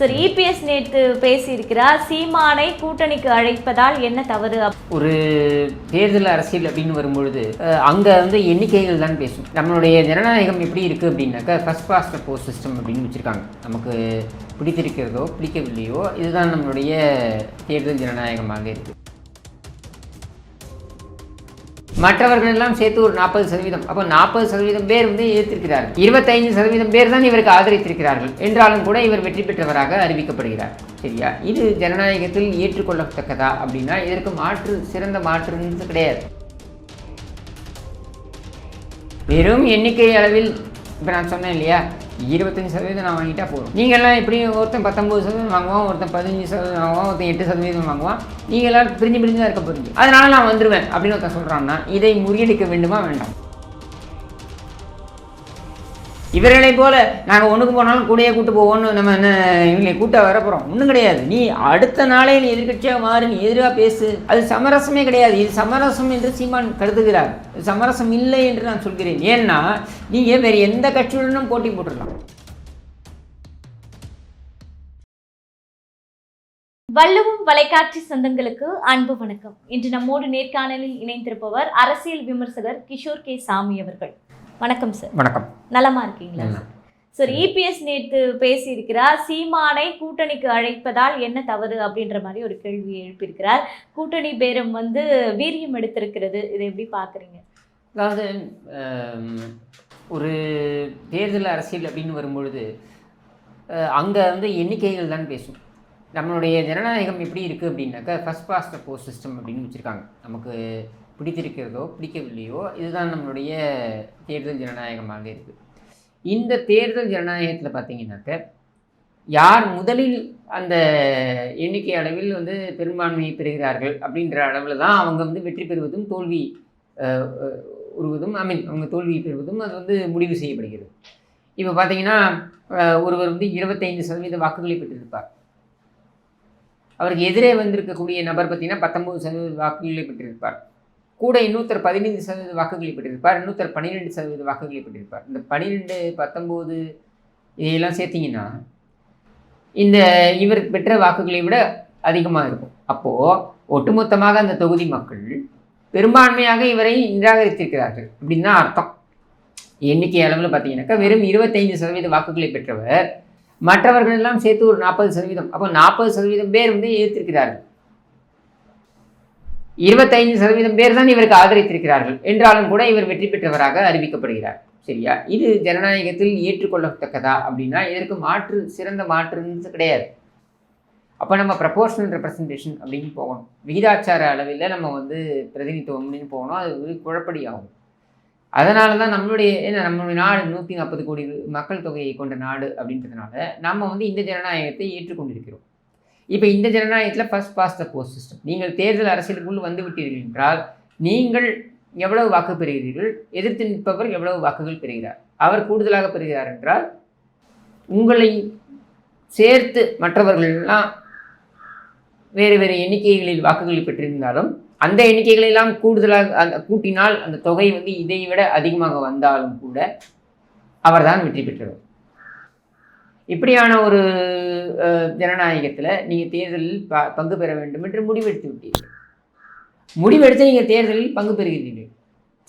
Sir EPS நேற்று பேசியிருக்கிறார் சீமானை கூட்டணிக்கு அழைப்பதால் என்ன தவறு? ஒரு தேர்தல் அரசியல் அப்படின்னு வரும்பொழுது அங்கே வந்து எண்ணிக்கைகள் தான் பேசும். நம்மளுடைய ஜனநாயகம் எப்படி இருக்குது அப்படின்னாக்கா ஃபர்ஸ்ட் பாஸ்ட் போஸ்ட் சிஸ்டம் அப்படின்னு வச்சுருக்காங்க. நமக்கு பிடித்திருக்கிறதோ பிடிக்கவில்லையோ இதுதான் நம்மளுடைய தேர்தல் ஜனநாயகமாக இருக்குது மற்றவர்கள் எல்லாம் சேர்த்து ஒரு நாற்பது சதவீதம். அப்போ நாற்பது சதவீதம் பேர் வந்து எதிர்த்திருக்கிறார்கள் இருபத்தைந்து சதவீதம் பேர் தான் இவருக்கு ஆதரித்திருக்கிறார்கள். என்றாலும் கூட இவர் வெற்றி பெற்றவராக அறிவிக்கப்படுகிறார். சரியா? இது ஜனநாயகத்தில் ஏற்றுக்கொள்ளத்தக்கதா அப்படின்னா இதற்கு மாற்று சிறந்த மாற்றுன்னு கிடையாது. வெறும் எண்ணிக்கை அளவில் இப்போ நான் சொன்னேன் இல்லையா? இருபத்தஞ்சி சதவீதம் நான் வாங்கிட்டா போதும். நீங்கள்லாம் எப்படி ஒருத்தன் பத்தொம்பது சதவீதம் வாங்குவான் ஒருத்தன் பதினஞ்சு சதவீதம் வாங்குவான் ஒருத்தன் எட்டு சதவீதம் வாங்குவான். நீங்கள் எல்லாரும் பிரிஞ்சு பிரிஞ்சு தான் இருக்க போகிறீங்க அதனால நான் வந்துடுவேன் அப்படின்னு ஒருத்தன் சொல்கிறான்னா இதை முறியடிக்க வேண்டுமா வேண்டாம்? இவர்களை போல நாங்கள் ஒன்றுக்கு போனாலும் கூடயே கூட்டு போவோம்னு நம்ம என்ன இவங்களை கூட்ட வரப்போகிறோம் ஒன்றும் கிடையாது. நீ அடுத்த நாளே நீ எதிர்கட்சியாக மாறு நீ எதிராக பேசு. அது சமரசமே கிடையாது. இது சமரசம் என்று சீமான் கருதுகிறார். சமரசம் இல்லை என்று நான் சொல்கிறேன். ஏன்னா நீங்கள் வேறு எந்த கட்சியுடனும் போட்டி போட்டுடலாம். வள்ளுவம் வலைக்காட்சி சொந்தங்களுக்கு அன்பு வணக்கம். இன்று நம்மோடு நேர்காணலில் இணைந்திருப்பவர் அரசியல் விமர்சகர் கிஷோர் கே சாமி அவர்கள். வணக்கம் சார் வணக்கம். நலமா இருக்கீங்களா. சார் இபிஎஸ் நேற்று பேசியிருக்கிறார். சீமானை கூட்டணிக்கு அழைப்பதால் என்ன தவறு அப்படின்ற மாதிரி ஒரு கேள்வி எழுப்பியிருக்கிறார். கூட்டணி பேரம் வந்து வீரியம் எடுத்திருக்கிறது. இதை எப்படி பாக்குறீங்க அதாவது ஒரு தேர்தல் அரசியல் அப்படின்னு வரும்பொழுது அங்கே வந்து எண்ணிக்கைகள் தான் பேசும். நம்மளுடைய ஜனநாயகம் எப்படி இருக்குது அப்படின்னாக்கா ஃபர்ஸ்ட் பாஸ்ட் போஸ்ட் சிஸ்டம் அப்படின்னு வச்சுருக்காங்க. நமக்கு பிடித்திருக்கிறதோ பிடிக்கவில்லையோ இதுதான் நம்மளுடைய தேர்தல் ஜனநாயகமாக இருக்குது. இந்த தேர்தல் ஜனநாயகத்தில் பார்த்தீங்கன்னாக்க யார் முதலில் அந்த எண்ணிக்கை அளவில் வந்து பெரும்பான்மையை பெறுகிறார்கள் அப்படின்ற அளவில் தான் அவங்க வந்து வெற்றி பெறுவதும் தோல்வி உருவதும் ஐ மீன் அவங்க தோல்வி பெறுவதும் அது வந்து முடிவு செய்யப்படுகிறது. இப்போ பார்த்தீங்கன்னா ஒருவர் வந்து இருபத்தைந்து சதவீத வாக்குகளை பெற்றிருப்பார். அவருக்கு எதிரே வந்திருக்கக்கூடிய நபர் பார்த்தீங்கன்னா பத்தொம்பது சதவீத வாக்குகளை பெற்றிருப்பார். கூட இன்னொருத்தர் பதினைந்து சதவீத வாக்குகளை பெற்றிருப்பார் இன்னொருத்தர் பன்னிரெண்டு சதவீத வாக்குகளை பெற்றிருப்பார். இந்த பன்னிரெண்டு பத்தொம்போது இதையெல்லாம் சேர்த்திங்கன்னா இந்த இவர் பெற்ற வாக்குகளை விட அதிகமாக இருக்கும். அப்போது ஒட்டுமொத்தமாக அந்த தொகுதி மக்கள் பெரும்பான்மையாக இவரை நிராகரித்திருக்கிறார்கள் அப்படின்னு தான் அர்த்தம். எண்ணிக்கை அளவில் பார்த்தீங்கன்னாக்கா வெறும் இருபத்தைந்து சதவீத வாக்குகளை பெற்றவர் மற்றவர்கள் எல்லாம் சேர்த்து ஒரு நாற்பது சதவீதம். அப்போ நாற்பது சதவீதம் பேர் வந்து எதிர்த்திருக்கிறார்கள் இருபத்தைந்து சதவீதம் பேர் தான் இவருக்கு ஆதரித்திருக்கிறார்கள். என்றாலும் கூட இவர் வெற்றி பெற்றவராக அறிவிக்கப்படுகிறார். சரியா? இது ஜனநாயகத்தில் ஏற்றுக்கொள்ளத்தக்கதா அப்படின்னா இதற்கு மாற்று சிறந்த மாற்றுன்னு கிடையாது. அப்போ நம்ம ப்ரப்போர்ஷனல் ரெப்ரசன்டேஷன் அப்படின்னு போகணும். விகிதாச்சார அளவில் நம்ம வந்து பிரதிநிதித்துவம் அப்படின்னு போகணும். அது ஒரு குழப்படி ஆகும் அதனால தான் நம்மளுடைய ஏன்னா நம்மளுடைய நாடு நூற்றி நாற்பது கோடி மக்கள் தொகையை கொண்ட நாடு அப்படின்றதுனால நம்ம வந்து இந்த ஜனநாயகத்தை ஏற்றுக்கொண்டிருக்கிறோம். இப்போ இந்த ஜனநாயகத்தில் first pass the post system நீங்கள் தேர்தல் அரசியலுக்குள் வந்து விட்டீர்கள் என்றால் நீங்கள் எவ்வளவு வாக்கு பெறுகிறீர்கள்? எதிர்த்து நிற்பவர் எவ்வளவு வாக்குகள் பெறுகிறார்? அவர் கூடுதலாக பெறுகிறார் என்றால் உங்களை சேர்த்து மற்றவர்கள் எல்லாம் வேறு வேறு எண்ணிக்கைகளில் வாக்குகள் பெற்றிருந்தாலும் அந்த எண்ணிக்கைகளெல்லாம் கூடுதலாக அந்த கூட்டினால் அந்த தொகை வந்து இதை விட அதிகமாக வந்தாலும் கூட அவர்தான் வெற்றி பெற்றவர். இப்படியான ஒரு ஜனநாயகத்தில் நீங்கள் தேர்தலில் ப பங்கு பெற வேண்டும் என்று முடிவெடுத்து விட்டீர்கள். முடிவெடுத்து நீங்கள் தேர்தலில் பங்கு பெறுகிறீர்கள்.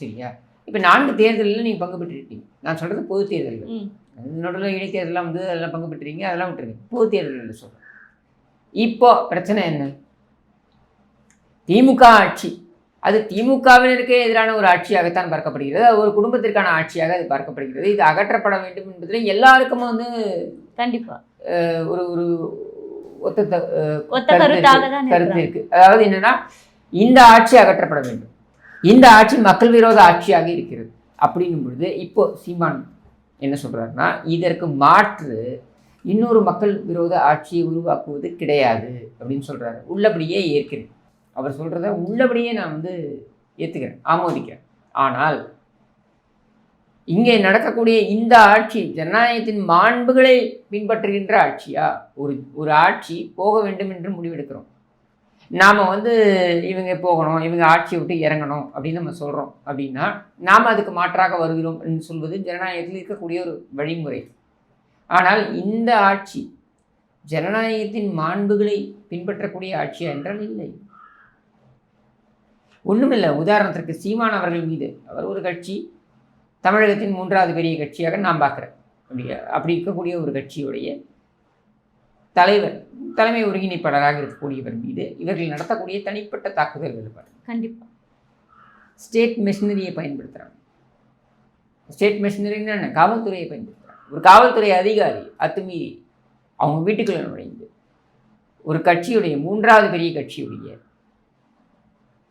சரியா? இப்போ நான்கு தேர்தலில் நீங்கள் பங்கு பெற்றிருக்கீங்க. நான் சொல்கிறது பொது தேர்தல்கள். நடுவில் இடைத்தேர்தலாம் வந்து அதெல்லாம் பங்கு பெற்றீங்க அதெல்லாம் விட்டுருங்க. பொது தேர்தல்கள் சொல்கிறேன் இப்போ பிரச்சனை என்ன? திமுக ஆட்சி. அது திமுகவினருக்கே எதிரான ஒரு ஆட்சியாகத்தான் பார்க்கப்படுகிறது. ஒரு குடும்பத்திற்கான ஆட்சியாக அது பார்க்கப்படுகிறது. இது அகற்றப்பட வேண்டும் என்பதில் எல்லாருக்கும் வந்து கண்டிப்பா. அஹ், ஒரு ஒரு ஒத்த கருத்து இருக்கு. அதாவது என்னன்னா இந்த ஆட்சி அகற்றப்பட வேண்டும். இந்த ஆட்சி மக்கள் விரோத ஆட்சியாக இருக்கிறது. அப்படிங்கும் பொழுது இப்போ சீமான் என்ன சொல்றாருன்னா இதற்கு மாற்று இன்னொரு மக்கள் விரோத ஆட்சியை உருவாக்குவது கிடையாது அப்படின்னு சொல்றாரு. உள்ளபடியே ஏற்கிறேன். அவர் சொல்றத உள்ளபடியே நான் வந்து ஏத்துக்கிறேன் ஆமோதிக்கிறேன். ஆனால் இங்கே நடக்கக்கூடிய இந்த ஆட்சி ஜனநாயகத்தின் மாண்புகளை பின்பற்றுகின்ற ஆட்சியா? ஒரு ஒரு ஆட்சி போக வேண்டும் என்று முடிவெடுக்கிறோம். நாம் வந்து இவங்க போகணும் இவங்க ஆட்சியை விட்டு இறங்கணும் அப்படின்னு நம்ம சொல்கிறோம் அப்படின்னா நாம் அதுக்கு மாற்றாக வருகிறோம் என்று சொல்வது ஜனநாயகத்தில் இருக்கக்கூடிய ஒரு வழிமுறை. ஆனால் இந்த ஆட்சி ஜனநாயகத்தின் மாண்புகளை பின்பற்றக்கூடிய ஆட்சியா என்றால் இல்லை. ஒன்றுமில்லை உதாரணத்திற்கு சீமான் அவர்கள் மீது. அவர் ஒரு கட்சி தமிழகத்தின் மூன்றாவது பெரிய கட்சியாக நான் பார்க்குறேன். அப்படி அப்படி இருக்கக்கூடிய ஒரு கட்சியுடைய தலைவர் தலைமை ஒருங்கிணைப்பாளராக இருக்கக்கூடியவர் மீது இவர்கள் நடத்தக்கூடிய தனிப்பட்ட தாக்குதல்கள் பாருங்க கண்டிப்பா. ஸ்டேட் மெஷினரியை பயன்படுத்துகிறாங்க ஸ்டேட் மெஷினரின்னு என்ன காவல்துறையை பயன்படுத்துகிறாங்க ஒரு காவல்துறை அதிகாரி அத்துமீறி அவங்க வீட்டுக்குள்ள நுழைந்து ஒரு கட்சியுடைய மூன்றாவது பெரிய கட்சியுடைய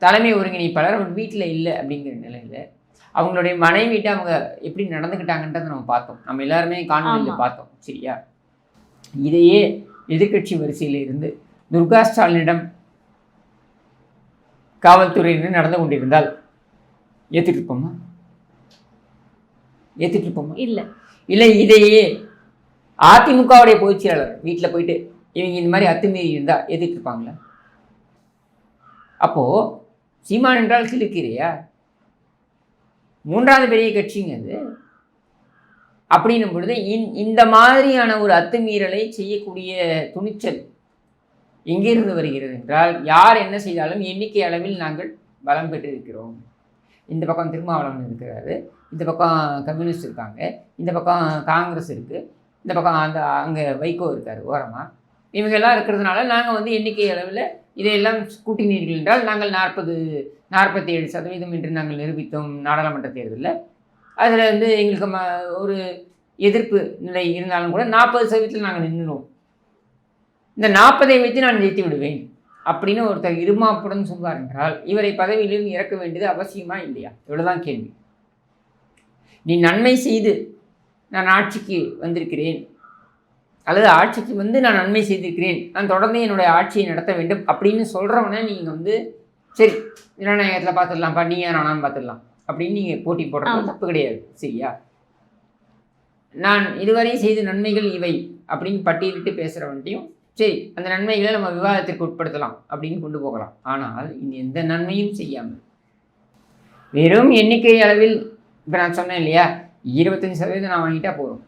தலைமை ஒருங்கிணைப்பாளர் அவர் வீட்டில் இல்லை அப்படிங்கிற நிலையில் அவங்களுடைய மனைவிட்ட அவங்க எப்படி நடந்துக்கிட்டாங்கன்றதை நம்ம பார்த்தோம். நம்ம எல்லாருமே காணொலியில். பார்த்தோம். சரியா? இதையே எதிர்க்கட்சி வரிசையில் இருந்து துர்கா ஸ்டாலினிடம் காவல்துறையினர் நடந்து கொண்டிருந்தால் ஏற்றுட்டு இருப்போமா? ஏற்றுட்டு இருப்போமா? இல்ல. இல்லை இதையே அதிமுகவுடைய பொதுச் செயலாளர் வீட்டில் போயிட்டு இவங்க இந்த மாதிரி அத்துமீறி இருந்தால் ஏற்றுட்டு இருப்பாங்களா? அப்போது சீமான் என்றால் கிழக்கிறையா மூன்றாவது பெரிய கட்சிங்க அது. அப்படின்னும் பொழுது இந்- இந்த மாதிரியான ஒரு அத்துமீறலை செய்யக்கூடிய துணிச்சல் எங்கிருந்து வருகிறது என்றால் யார் என்ன செய்தாலும் எண்ணிக்கை அளவில் நாங்கள் பலம் பெற்றிருக்கிறோம். இந்த பக்கம் திருமாவளவன் இருக்கிறாரு இந்த பக்கம் கம்யூனிஸ்ட் இருக்காங்க இந்த பக்கம் காங்கிரஸ் இருக்குது இந்த பக்கம் அந்த அங்கே வைகோ இருக்கார் ஓரமாக இவங்க எல்லாம் இருக்கிறதுனால நாங்கள் வந்து எண்ணிக்கை அளவில் இதையெல்லாம் கூட்டினீர்கள் என்றால் நாங்கள் நாற்பது நாற்பத்தி ஏழு சதவீதம் என்று நாங்கள் நிரூபித்தோம் நாடாளுமன்ற தேர்தலில். அதில் வந்து எங்களுக்கு ம ஒரு எதிர்ப்பு நிலை இருந்தாலும் கூட நாற்பது சதவீதத்தில் நாங்கள் நின்றுடுவோம். இந்த நாற்பதை வைத்து நான் ஜெயித்து விடுவேன் அப்படின்னு ஒருத்தர் இருமாப்புடன் சொல்வார் என்றால் இவரை பதவியிலிருந்து இறக்க வேண்டியது அவசியமா இல்லையா? இவ்வளோதான் கேள்வி. நீ நன்மை செய்து நான் ஆட்சிக்கு வந்திருக்கிறேன். அல்லது ஆட்சிக்கு வந்து நான் நன்மை செய்திருக்கிறேன். நான் தொடர்ந்து என்னுடைய ஆட்சியை நடத்த வேண்டும் அப்படின்னு சொல்கிறவனை நீங்கள் வந்து சரி ஜனநாயகத்தில் பார்த்துடலாம்ப்பா நீ நானான்னு பார்த்துடலாம் அப்படின்னு நீங்கள் போட்டி போடுறது. தப்பு கிடையாது சரியா? நான் இதுவரை செய்த நன்மைகள் இவை அப்படின்னு பட்டியலிட்டு பேசுகிறவன்ட்டையும் சரி அந்த நன்மைகளை நம்ம விவாதத்திற்கு உட்படுத்தலாம் அப்படின்னு கொண்டு போகலாம். ஆனால் இனி எந்த நன்மையும் செய்யாமல். வெறும் எண்ணிக்கை அளவில் இப்போ நான் சொன்னேன் இல்லையா இருபத்தஞ்சி சதவீதம் நான் வாங்கிட்டா போதும்.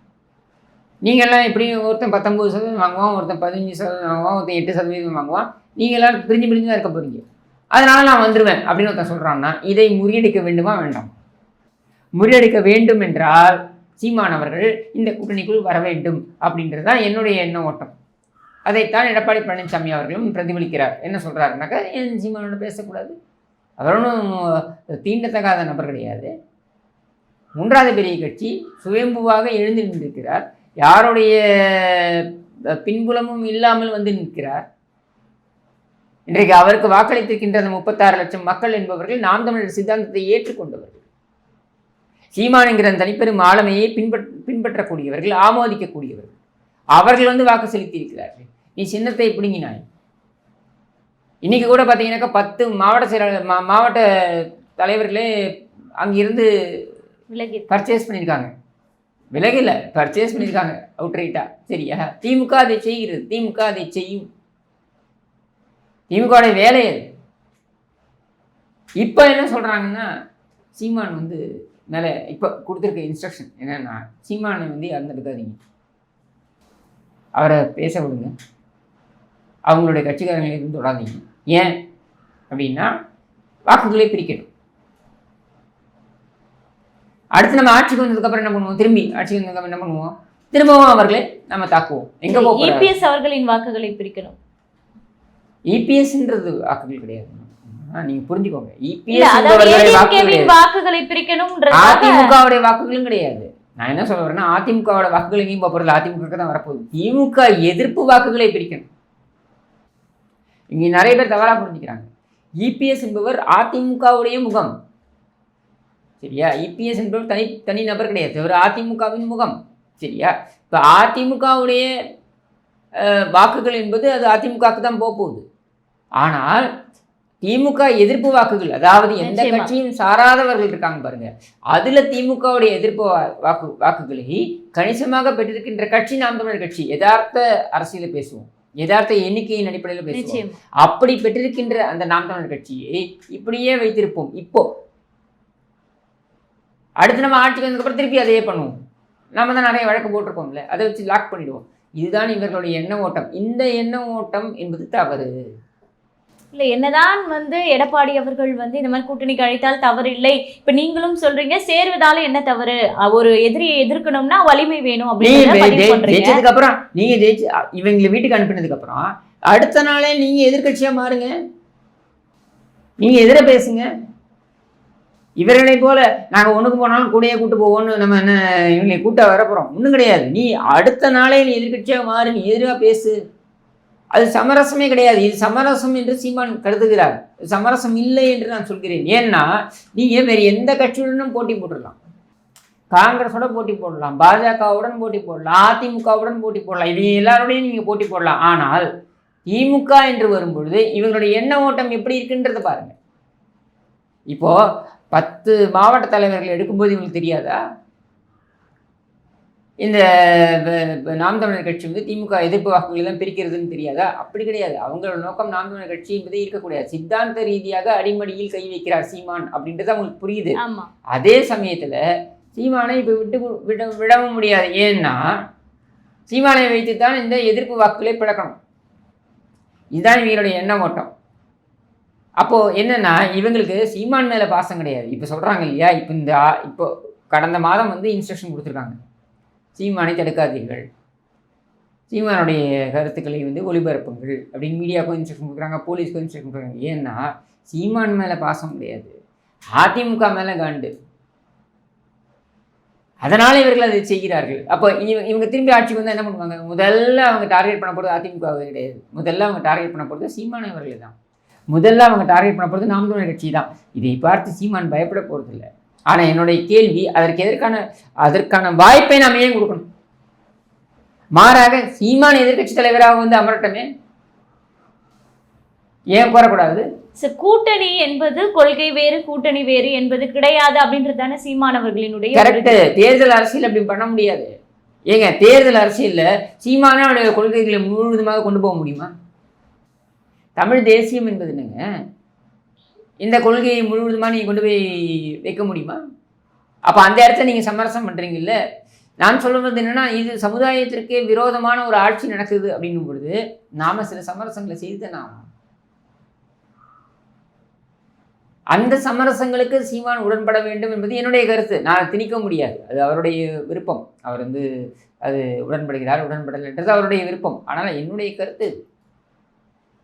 நீங்கள்லாம் எப்படி ஒருத்தன் பத்தொம்பது சதவீதம் வாங்குவான் ஒருத்தன் பதினஞ்சு சதவீதம் வாங்குவான் ஒருத்தன் எட்டு சதவீதம் வாங்குவான். நீங்கள் எல்லாரும் பிரிஞ்சு பிரிஞ்சு தான் இருக்க போகிறீங்க அதனால் நான் வந்துடுவேன் அப்படின்னு ஒருத்தன் சொல்கிறான்னா இதை முறியடிக்க வேண்டுமா வேண்டாம்? முறியடிக்க வேண்டும் என்றால் சீமானவர்கள் இந்த கூட்டணிக்குள் வர வேண்டும் அப்படின்றது தான் என்னுடைய எண்ண ஓட்டம். அதைத்தான் எடப்பாடி பழனிசாமி அவர்களும் பிரதிபலிக்கிறார். என்ன சொல்கிறாருனாக்கா என் சீமானோட பேசக்கூடாது. அவரும் தீண்டத்தகாத நபர் கிடையாது. மூன்றாவது பெரிய கட்சி சுயம்புவாக எழுந்து நின்றிருக்கிறார். யாருடைய பின்புலமும் இல்லாமல் வந்து நிற்கிறார்? இன்றைக்கு அவருக்கு வாக்களித்திருக்கின்ற அந்த முப்பத்தாறு லட்சம் மக்கள் என்பவர்கள் நாம் தமிழர் சித்தாந்தத்தை ஏற்றுக்கொண்டவர்கள். சீமான் என்கிற தனிப்பெரும் ஆளுமையை பின்பற்ற பின்பற்றக்கூடியவர்கள் ஆமோதிக்கக்கூடியவர்கள். அவர்கள் வந்து வாக்கு செலுத்தியிருக்கிறார்கள். நீ சின்னத்தை பிடுங்கினாய். இன்னைக்கு கூட பார்த்தீங்கன்னாக்கா பத்து மாவட்ட செயலாளர் மா மாவட்ட தலைவர்களே அங்கிருந்து விலகி பர்ச்சேஸ் பண்ணியிருக்காங்க. விலகல பர்ச்சேஸ் பண்ணியிருக்காங்க அவுட்ரைட்டா சரியா? திமுக அதை செய்கிறது திமுக அதை செய்யும். திமுகவுடைய வேலை அது. இப்போ என்ன சொல்கிறாங்கன்னா சீமான் வந்து மேலே இப்போ கொடுத்துருக்க இன்ஸ்ட்ரக்ஷன் என்னென்னா சீமானை வந்து இறந்துருக்காதீங்க அவரை பேச விடுங்க. அவங்களுடைய கட்சிக்காரங்களை எதுவும் தொடாதீங்க. ஏன்? அப்படின்னா வாக்குகளே பிரிக்கணும். அடுத்து நம்ம ஆட்சிக்கு வந்ததுக்கப்புறம் என்ன பண்ணுவோம்? திரும்பி ஆட்சிக்கு வந்ததுக்கப்புறம் என்ன பண்ணுவோம்? திரும்பவும் அவர்களை நம்ம தாக்குவோம். எங்க? இபிஎஸ் அவர்களின் வாக்குகளை பிரிக்கணும். இபிஎஸ்ன்றது வாக்குகள் கிடையாது. நீங்க புரிஞ்சுக்கோங்க. இபிஎஸ் வாக்குகள் பிரிக்கணும்ன்றதுக்காக அதிமுகவுடைய வாக்குகளும் கிடையாது. நான் என்ன சொல்ல வரேன்னா அதிமுகவோட வாக்குகள் எங்கேயும் போக போறது அதிமுக தான் வரப்போகுது. திமுக எதிர்ப்பு வாக்குகளை பிரிக்கணும். இங்க நிறைய பேர் தவறா புரிஞ்சுக்கிறாங்க. இபிஎஸ் என்பவர் அதிமுகவுடைய முகம். சரியா? இபிஎஸ் என்பவர் தனி தனி நபர் கிடையாது. அவர் அதிமுகவின் முகம். சரியா? இப்போ அதிமுகவுடைய வாக்குகள் என்பது அது அதிமுகவுக்கு தான் போக போகுது ஆனால் திமுக எதிர்ப்பு வாக்குகள் அதாவது எந்த. கட்சியும் சாராதவர்கள் இருக்காங்க பாருங்க. அதுல திமுகவுடைய எதிர்ப்பு வாக்கு வாக்குகளை கணிசமாக பெற்றிருக்கின்ற கட்சி நாம் தமிழர் கட்சி. யதார்த்த அரசியல பேசுவோம். யதார்த்த எண்ணிக்கையின் அடிப்படையில் பேசுவோம். அப்படி பெற்றிருக்கின்ற அந்த நாம் தமிழர் கட்சியை இப்படியே வைத்திருப்போம். இப்போ அடுத்து நம்ம ஆட்சிக்கு வந்ததுக்கப்புறம் திருப்பி அதையே பண்ணுவோம். நம்ம தான் நிறைய வழக்கு போட்டிருக்கோம்ல அதை வச்சு லாக் பண்ணிடுவோம். இதுதான் இவர்களுடைய எண்ண ஓட்டம். இந்த எண்ண ஓட்டம் என்பது தவறு. இல்ல என்னதான் வந்து எடப்பாடி அவர்கள் வந்து இந்த மாதிரி கூட்டணிக்கு அழைத்தால் தவறு இல்லை இப்ப நீங்களும் சொல்றீங்க சேர்வதால என்ன தவறு? ஒரு எதிரியை எதிர்க்கணும்னா வலிமை வேணும் அப்படின்னு அப்புறம் நீங்க ஜெயிச்சு இவங்களை வீட்டுக்கு அனுப்பினதுக்கு அப்புறம் அடுத்த நாளே நீங்க எதிர்க்கட்சியா மாறுங்க. நீங்க எதிர பேசுங்க. இவர்களை போல நாங்கள் ஒன்றுக்கு போனாலும் கூடயே கூட்டு போவோம்னு நம்ம என்ன இவங்களை கூட்ட வரப்போகிறோம் ஒன்றும் கிடையாது. நீ அடுத்த நாளே நீ எதிர்க்கட்சியாக மாறு நீ எதிராக பேசு. அது சமரசமே கிடையாது. இது சமரசம் என்று சீமான் கருதுகிறார். சமரசம் இல்லை என்று நான் சொல்கிறேன். ஏன்னா நீங்க வேறு எந்த கட்சியுடனும் போட்டி போட்டுடலாம்? காங்கிரஸோட போட்டி போடலாம். பாஜகவுடன் போட்டி போடலாம். அதிமுகவுடன் போட்டி போடலாம். இது எல்லாரோடையும் நீங்கள் போட்டி போடலாம். ஆனால் திமுக என்று வரும்பொழுது இவங்களுடைய எண்ண ஓட்டம் எப்படி இருக்குன்றத பாருங்கள் இப்போ பத்து மாவட்ட தலைவர்கள் எடுக்கும்போது இவங்களுக்கு தெரியாதா? இந்த நாம் தமிழர் கட்சி வந்து திமுக எதிர்ப்பு வாக்குகளை தான் பிரிக்கிறதுன்னு தெரியாதா? அப்படி கிடையாது. அவங்களோட நோக்கம் நாம் தமிழர் கட்சி என்பதே இருக்கக்கூடாது. சித்தாந்த ரீதியாக அடிமடியில் கை வைக்கிறார் சீமான் அப்படின்றது அவங்களுக்கு புரியுது. அதே சமயத்தில் சீமானை இப்போ விட்டு விட விடவும் முடியாது. ஏன்னா சீமானை வைத்து தான் இந்த எதிர்ப்பு வாக்குகளை பிளக்கணும். இதுதான் இவங்களுடைய எண்ண ஓட்டம். அப்போது என்னென்னா இவங்களுக்கு சீமான் மேலே பாசம் கிடையாது. இப்போ சொல்கிறாங்க இல்லையா இப்போ இந்த இப்போ கடந்த மாதம் வந்து இன்ஸ்ட்ரக்ஷன் கொடுத்துருக்காங்க. சீமானை தடுக்காதீர்கள். சீமானுடைய கருத்துக்களை வந்து ஒளிபரப்புங்கள் அப்படின்னு மீடியாவுக்கும் இன்ஸ்ட்ரக்ஷன் கொடுக்குறாங்க போலீஸ்க்கும் இன்ஸ்ட்ரக்ஷன் கொடுக்குறாங்க. ஏன்னா சீமான் மேலே பாசம் கிடையாது. அதிமுக மேலே காண்டு. அதனால் இவர்கள் அதை செய்கிறார்கள். அப்போ இவங்க இவங்க திரும்பி ஆட்சிக்கு வந்தால் என்ன பண்ணுவாங்க? முதல்ல அவங்க டார்கெட் பண்ண போகிறது அதிமுக கிடையாது. முதல்ல அவங்க டார்கெட் பண்ண போகிறது சீமானவர்கள் தான். முதல்ல அவங்க டார்கெட் பண்ண போகிறது நாம் தமிழர் கட்சி தான். இதை பார்த்து சீமான் பயப்பட போகிறது இல்லை ஆனால் என்னுடைய கேள்வி அதற்கு எதற்கான அதற்கான வாய்ப்பை நாம் ஏன் கொடுக்கணும்? மாறாக சீமான் எதிர்க்கட்சி தலைவராக வந்து அமரட்டமே? ஏன் கோரக்கூடாது? சரி, கூட்டணி என்பது கொள்கை வேறு கூட்டணி வேறு என்பது கிடையாது அப்படின்றது தானே சீமானவர்களினுடைய கரெக்டு தேர்தல் அரசியல் அப்படி பண்ண முடியாது. ஏங்க தேர்தல் அரசியல்ல சீமானே கொள்கைகளை முழுவதுமாக கொண்டு போக முடியுமா? தமிழ் தேசியம் என்பது என்னங்க? இந்த கொள்கையை முழுவதுமாக நீங்கள் கொண்டு போய் வைக்க முடியுமா? அப்போ அந்த இடத்த நீங்கள் சமரசம் பண்ணுறீங்கல்ல நான் சொல்லுவது என்னன்னா இது சமுதாயத்திற்கே விரோதமான ஒரு ஆட்சி நடக்குது அப்படின்னும் பொழுது நாம் சில சமரசங்களை செய்து தானே அந்த சமரசங்களுக்கு சீமான் உடன்பட வேண்டும் என்பது என்னுடைய கருத்து. நான் திணிக்க முடியாது. அது அவருடைய விருப்பம். அவர் வந்து அது உடன்படுகிறார் உடன்படலைன்றது அவருடைய விருப்பம். ஆனால் என்னுடைய கருத்து